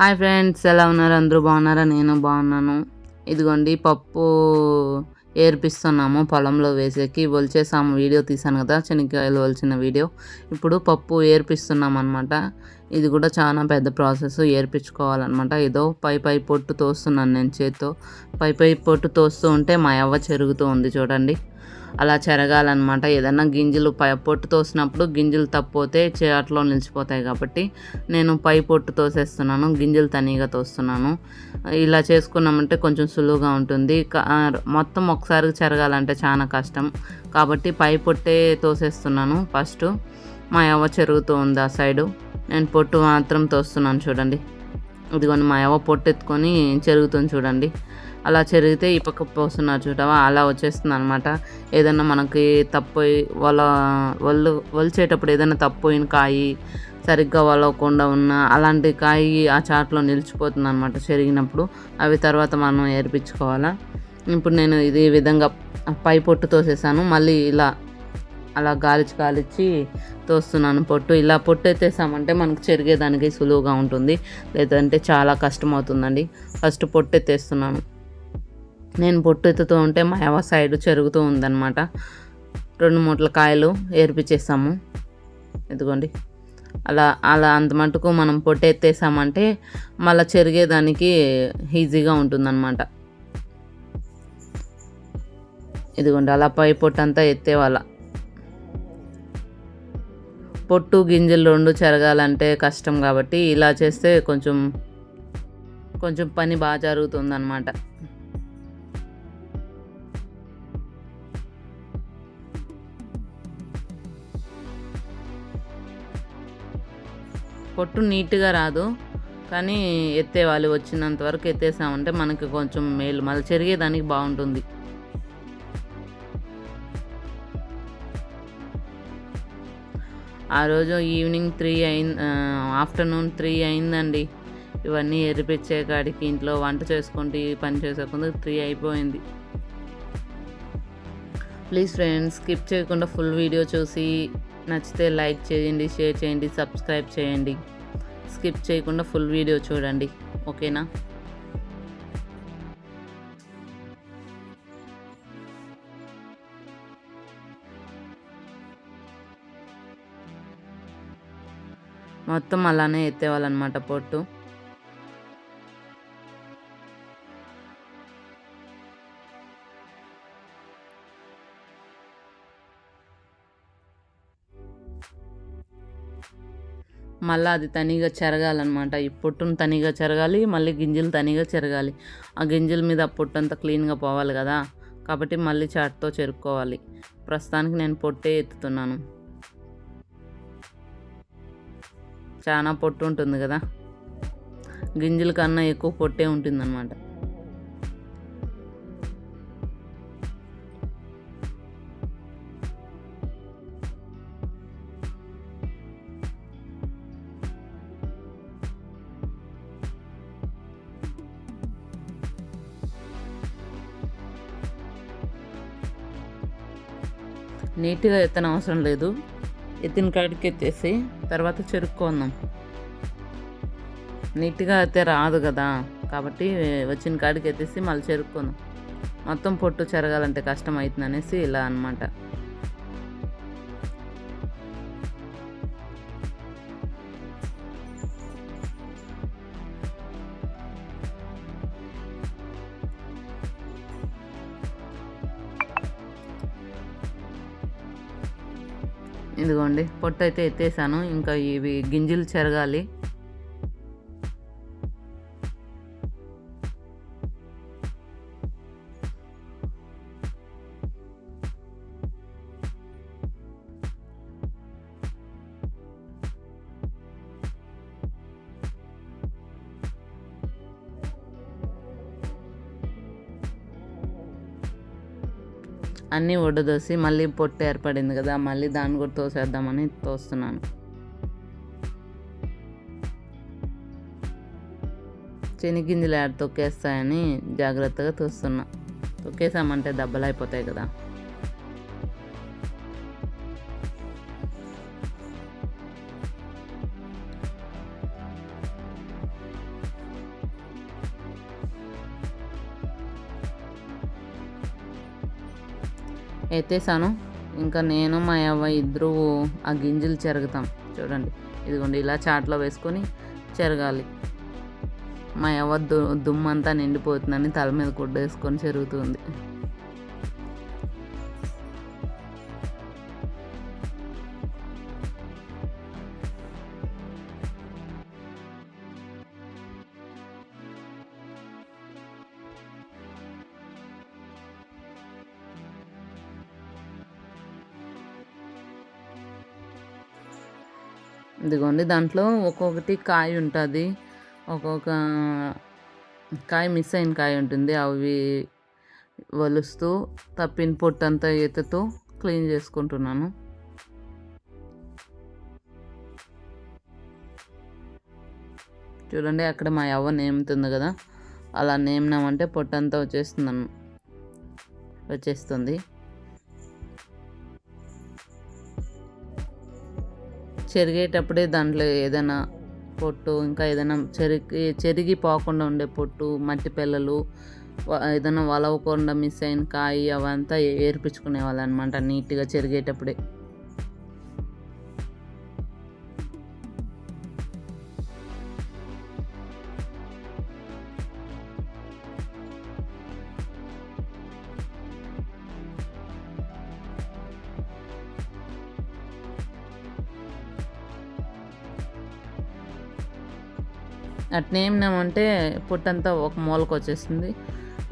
Hi friends ఎలా ఉన్నారు? అందరూ బాగున్నారా? నేను బాగున్నాను. ఇదిగోండి పప్పు ఏర్పిస్తున్నాము పొలంలో వేసేకి. ఒలిచేసాము వీడియో తీసాను కదా శనక్కాయలు ఒలిచిన వీడియో. ఇప్పుడు పప్పు ఏర్పిస్తున్నాం అనమాట ఇది కూడా చాలా పెద్ద ప్రాసెస్ ఏర్పించుకోవాలన్నమాట. ఏదో పై పై పొట్టు తోస్తున్నాను నేను చేత్తో. పై పై పొట్టు తోస్తూ ఉంటే మా అవ్వ చెరుగుతూ ఉంది చూడండి. అలా చెరగాలన్నమాట. ఏదన్నా గింజలు పై పొట్టు తోసినప్పుడు గింజలు తప్పిపోతే చేట్లో నిలిచిపోతాయి కాబట్టి నేను పై పొట్టు తోసేస్తున్నాను గింజలు తనీగా తోస్తున్నాను. ఇలా చేసుకున్నామంటే కొంచెం సులువుగా ఉంటుంది. క- మొత్తం ఒకసారి చెరగాలంటే చాలా కష్టం. కాబట్టి పై పొట్టే తోసేస్తున్నాను ఫస్ట్. మా యవ్వ చెరుగుతూ ఉంది ఆ సైడు. నేను పొట్టు మాత్రం తోస్తున్నాను చూడండి. ఇదిగోండి మా యవ్వ పొట్టు ఎత్తుకొని చెరుగుతుంది చూడండి. అలా చెరిగితే ఈ పక్క పోస్తున్నారు చూడవా? అలా వచ్చేస్తుంది అనమాట ఏదైనా మనకి తప్పోయి వాళ్ళ వాళ్ళు వలిచేటప్పుడు ఏదైనా తప్పోయిన కాయి సరిగ్గా వలవకుండా ఉన్న అలాంటి కాయి ఆ చాట్లో నిలిచిపోతుంది అనమాట చెరిగినప్పుడు. అవి తర్వాత మనం ఏర్పించుకోవాలా? ఇప్పుడు నేను ఇది విధంగా పై పొట్టు తోసేసాను. మళ్ళీ ఇలా అలా గాలిచి గాలిచి తోస్తున్నాను పొట్టు. ఇలా పొట్టు ఎత్తేసామంటే మనకు చెరిగేదానికి సులువుగా ఉంటుంది. లేదంటే చాలా కష్టం అవుతుందండి ఫస్ట్ పొట్టు ఎత్తేస్తున్నాను. నేను పొట్టు ఎత్తుతూ ఉంటే మా యవ సైడ్ చెరుగుతూ ఉందన్నమాట. రెండు మూటల కాయలు ఏర్పించేసాము ఇదిగోండి. అలా అలా అంత మటుకు మనం పొట్టు ఎత్తేసామంటే మళ్ళీ చెరిగేదానికి ఈజీగా ఉంటుందన్నమాట. ఇదిగోండి అలా పై పొట్టు అంతా ఎత్తేవాళ్ళ. పొట్టు గింజలు రెండు చెరగాలంటే కష్టం కాబట్టి ఇలా చేస్తే కొంచెం కొంచెం పని బాగా జరుగుతుందన్నమాట. పొట్టు నీట్గా రాదు. కానీ ఎత్తేవాలి వచ్చినంత వరకు ఎత్తేసామంటే మనకి కొంచెం మేలు. మళ్ళీ చెరిగేదానికి బాగుంటుంది. ఆ రోజు ఈవినింగ్ త్రీ అయింది ఆఫ్టర్నూన్ త్రీ అయిందండి. ఇవన్నీ ఎరిపించే కాడికి ఇంట్లో వంట చేసుకుంటూ పని చేసేకుండా త్రీ అయిపోయింది. ప్లీజ్ ఫ్రెండ్స్ స్కిప్ చేయకుండా ఫుల్ వీడియో చూసి నచ్చితే లైక్ చేయండి షేర్ చేయండి సబ్స్క్రైబ్ చేయండి. స్కిప్ చేయకుండా ఫుల్ వీడియో చూడండి. ఓకేనా? మొత్తం అలానే ఎత్తేవాళ్ళనమాట పొట్టు. మళ్ళీ అది తనిగా చెరగాలన్నమాట. ఈ పొట్టును తనిగా చెరగాలి మళ్ళీ గింజలు తనిగా చెరగాలి. ఆ గింజల మీద ఆ పొట్టు అంతా క్లీన్గా పోవాలి కదా. కాబట్టి మళ్ళీ చాట్తో చెరుక్కోవాలి. ప్రస్తుతానికి నేను పొట్టే ఎత్తుతున్నాను. చాలా పొట్టు ఉంటుంది కదా. గింజల కన్నా ఎక్కువ పొట్టే ఉంటుందన్నమాట. నీట్గా ఎత్తన అవసరం లేదు. ఎత్తిన కాడికి ఎత్తేసి తర్వాత చెరుక్కుందాం నీట్గా అయితే రాదు కదా. కాబట్టి వచ్చిన కాడికి ఎత్తేసి మళ్ళీ చెరుక్కుందాం మొత్తం పొట్టు చెరగాలంటే కష్టం అవుతుంది అనేసి ఇలా అనమాట ఇదిగోండి పొట్టు అయితే ఎత్తేసాను. ఇంకా ఇవి గింజలు చెరగాలి. అన్నీ వడదోసి మళ్ళీ పొట్టు ఏర్పడింది కదా మళ్ళీ దాన్ని కూడా తోసేద్దామని తోస్తున్నాను. శనిగింజలు యాడ్ తొక్కేస్తాయని జాగ్రత్తగా తోస్తున్నా. తొక్కేసామంటే దెబ్బలు అయిపోతాయి కదా. ఎత్తేసాను. ఇంకా నేను మా అవ్వ ఇద్దరు ఆ గింజలు చెరుగుతాం. చూడండి ఇదిగోండి ఇలా చాట్లో వేసుకొని చెరగాలి. మా అవ్వ దు దుమ్మంతా నిండిపోతుందని తల మీద కుడ్డ వేసుకొని చెరుగుతుంది. ఇదిగోండి దాంట్లో ఒక్కొక్కటి కాయ ఉంటుంది. ఒక్కొక్క కాయ మిస్ అయిన కాయ ఉంటుంది. అవి వలుస్తూ తప్పిన పొట్టంతా ఎత్తుతూ క్లీన్ చేసుకుంటున్నాను. చూడండి అక్కడ మా అవ్వ నేముతుంది కదా. అలా నేమినామంటే పొట్టంతా వచ్చేస్తుంది వచ్చేస్తుంది. చెరిగేటప్పుడే దాంట్లో ఏదైనా పొట్టు ఇంకా ఏదైనా చెరిగి చెరిగిపోకుండా ఉండే పొట్టు మట్టి పిల్లలు ఏదైనా వలవకుండా మిస్ అయిన కాయ అవంతా ఏర్పించుకునే వాళ్ళు అనమాట నీట్గా చెరిగేటప్పుడే. అట్నే ఏమినామంటే పుట్టంతా ఒక మూలకు వచ్చేస్తుంది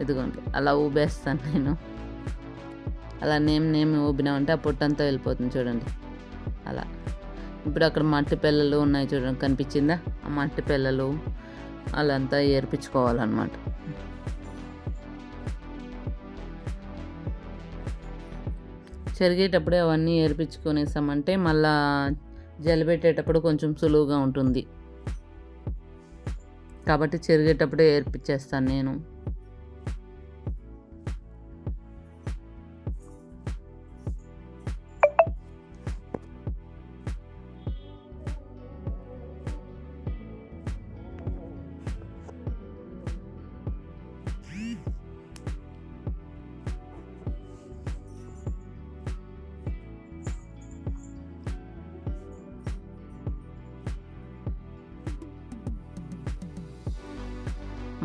ఇదిగోండి అలా ఊబేస్తాను నేను. అలా నేమ్ నేమ్ ఊపినామంటే ఆ పుట్టంతా వెళ్ళిపోతుంది చూడండి. అలా. ఇప్పుడు అక్కడ మట్టి పిల్లలు ఉన్నాయి చూడండి కనిపించిందా? ఆ మట్టి పిల్లలు వాళ్ళంతా ఏర్పించుకోవాలన్నమాట. చెరిగేటప్పుడే అవన్నీ ఏర్పించుకునేసామంటే మళ్ళా జలబెట్టేటప్పుడు కొంచెం సులువుగా ఉంటుంది. కాబట్టి చెరిగేటప్పుడే ఏర్పించేస్తాను నేను.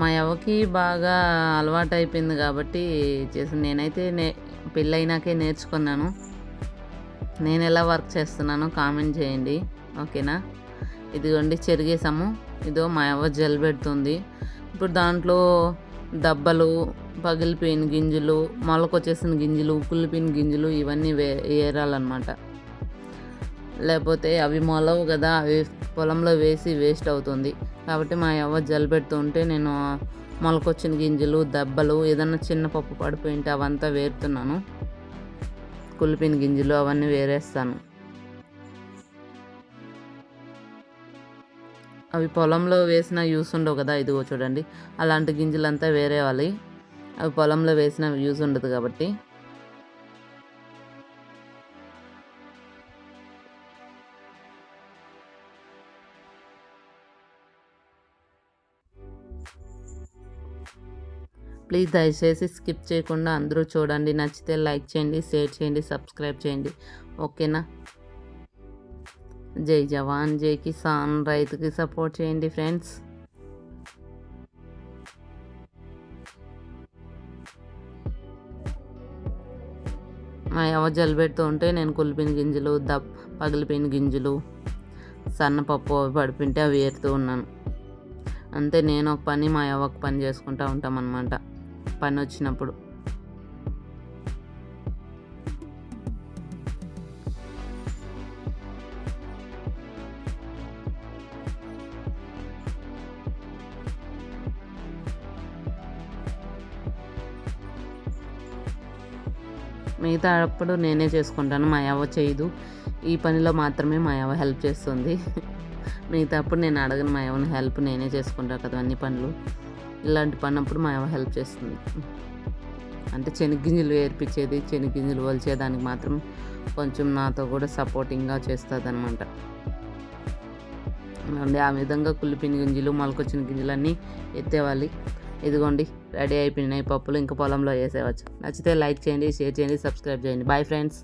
మా అవ్వకి బాగా అలవాటు అయిపోయింది కాబట్టి చేసి నేనైతే నే పెళ్ళైనాకే నేర్చుకున్నాను. నేను ఎలా వర్క్ చేస్తున్నానో కామెంట్ చేయండి. ఓకేనా? ఇదిగోండి చెరిగేసాము ఇదో మా అవ్వ జల్ పెడుతుంది. ఇప్పుడు దాంట్లో దబ్బలు పగిలిపోయిన గింజలు మొలకొచ్చేసిన గింజలు కుళ్ళిపోయిన గింజలు ఇవన్నీ వే ఏరాలన్నమాట. లేకపోతే అవి మొలవు కదా అవి పొలంలో వేసి వేస్ట్ అవుతుంది. కాబట్టి మా అవ్వ జల్ పెడుతుంటే నేను మొలకొచ్చిన గింజలు దెబ్బలు ఏదన్నా చిన్న పప్పు పడిపోయింటే అవంతా వేరుతున్నాను. కులిపిన గింజలు అవన్నీ వేరేస్తాను. అవి పొలంలో వేసిన యూస్ ఉండవు కదా ఇదిగో చూడండి. అలాంటి గింజలంతా వేరే అవి పొలంలో వేసిన యూస్ ఉండదు కాబట్టి. ప్లీజ్ దయచేసి స్కిప్ చేయకుండా అందరూ చూడండి. నచ్చితే లైక్ చేయండి షేర్ చేయండి సబ్స్క్రైబ్ చేయండి. ఓకేనా? జై జవాన్ జై కిసాన్. రైతుకి సపోర్ట్ చేయండి ఫ్రెండ్స్. మా యవ జలిపెడుతూ ఉంటే నేను కులిపిన గింజలు దబ్ పగిలిపోయిన గింజలు సన్నపప్పు అవి పడిపింటే అవి ఏరుతూ ఉన్నాను. అంతే నేను ఒక పని మా యవ్వ ఒక పని చేసుకుంటూ ఉంటామన్నమాట. పని వచ్చినప్పుడు మిగతా అప్పుడు నేనే చేసుకుంటాను మా అవ్వ చేయదు. ఈ పనిలో మాత్రమే మా అవ్వ హెల్ప్ చేస్తుంది. మిగతా అప్పుడు నేను అడగను మా అవ్వని హెల్ప్ నేనే చేసుకుంటాను కదా అన్ని పనులు. ఇలాంటి పని అప్పుడు మా హెల్ప్ చేస్తుంది. అంటే చెనిగ్గింజలు ఏర్పించేది చెనిగ్గింజలు వలిచేదానికి మాత్రం కొంచెం నాతో కూడా సపోర్టింగ్గా చేస్తుంది అనమాట ఆ విధంగా కుళ్ళిపిన గింజలు మొలకొచ్చిన గింజలన్నీ ఎత్తేవాలి. ఇదిగోండి రెడీ అయిపోయినాయి పప్పులు ఇంకా పొలంలో వేసేవచ్చు నచ్చితే లైక్ చేయండి షేర్ చేయండి సబ్స్క్రైబ్ చేయండి. Bye friends